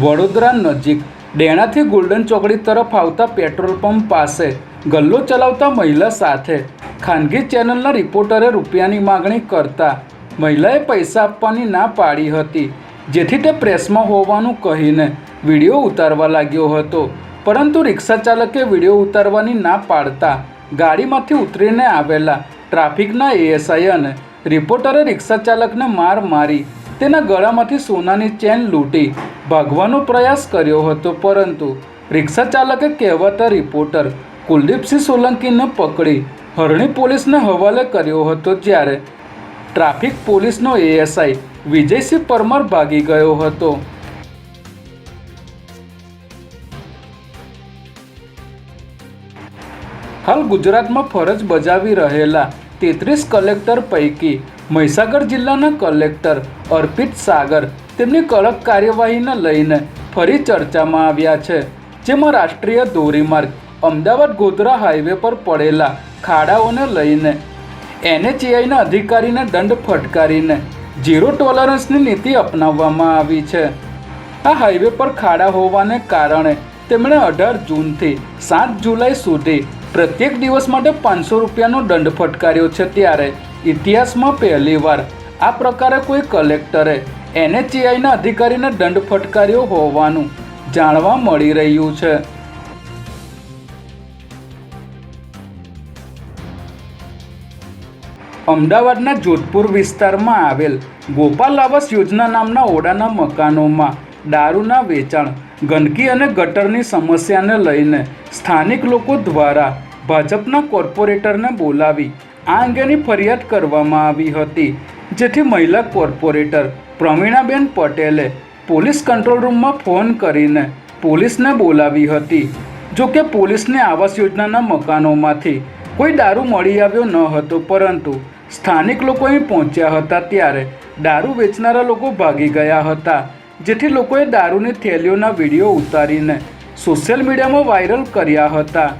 વડોદરા નજીક ડેણાથી ગોલ્ડન ચોકડી તરફ આવતા પેટ્રોલ પંપ પાસે ગલ્લો ચલાવતા મહિલા સાથે. ખાનગી ચેનલના રિપોર્ટરે રૂપિયાની માગણી કરતા મહિલાએ પૈસા આપવાની ના પાડી હતી, જેથી તે પ્રેસમાં હોવાનું કહીને વીડિયો ઉતારવા લાગ્યો હતો. પરંતુ રિક્ષા ચાલકે વીડિયો ઉતારવાની ના પાડતા ગાડીમાંથી ઉતરીને આવેલા ટ્રાફિકના એએસઆઈ અને રિપોર્ટરે રિક્ષા ચાલકને માર મારી તેના ગળામાંથી સોનાની ચેન લૂંટી ભાગવાનો પ્રયાસ કર્યો હતો, પરંતુ રિક્ષા ચાલકે કહેવાતા રિપોર્ટર કુલદીપસિંહ સોલંકીને પકડી. હરણી પોલીસને હવાલે કર્યો હતો જ્યારે ટ્રાફિક પોલીસનો એએસઆઈ વિજયસિંહ પરમાર ભાગી ગયો હતો. હાલ ગુજરાતમાં ફરજ બજાવી રહેલા તેત્રીસ કલેક્ટર પૈકી મહીસાગર જિલ્લાના કલેક્ટર અર્પિત સાગર તેમની કડક કાર્યવાહીને લઈને ફરી ચર્ચામાં આવ્યા છે, જેમાં રાષ્ટ્રીય ધોરીમાર્ગ, અમદાવાદ ગોધરા હાઈવે પર પડેલા ખાડાઓને લઈને એનએચએઆઈના અધિકારીને દંડ ફટકારીને ઝીરો ટોલરન્સની નીતિ અપનાવવામાં આવી છે. આ હાઈવે પર ખાડા હોવાને કારણે તેમણે અઢાર જૂનથી સાત જુલાઈ સુધી પ્રત્યેક દિવસ માટે પાંચસો રૂપિયાનો દંડ ફટકાર્યો છે ત્યારે ઇતિહાસમાં પહેલીવાર આ પ્રકારે કોઈ કલેક્ટરે એનએચએઆઈના અધિકારીને દંડ ફટકાર્યો હોવાનું જાણવા મળી રહ્યું છે. અમદાવાદના જોધપુર વિસ્તારમાં આવેલ ગોપાલ આવાસ યોજના નામના ઓડાના મકાનોમાં દારૂના વેચાણ, ગંદકી અને ગટરની સમસ્યાને લઈને સ્થાનિક લોકો દ્વારા ભાજપના કોર્પોરેટરને બોલાવી આ અંગેની ફરિયાદ કરવામાં આવી હતી, જેથી મહિલા કોર્પોરેટર પ્રવીણાબેન પટેલે પોલીસ કંટ્રોલ રૂમમાં ફોન કરીને પોલીસને બોલાવી હતી. જોકે પોલીસને આવાસ યોજનાના મકાનોમાંથી કોઈ દારૂ મળી આવ્યો ન હતો, પરંતુ સ્થાનિક લોકો અહીં પહોંચ્યા હતા ત્યારે દારૂ વેચનારા લોકો ભાગી ગયા હતા. જેથી લોકોએ દારૂની થેલીઓના વીડિયો ઉતારીને સોશિયલ મીડિયામાં વાયરલ કર્યા હતા.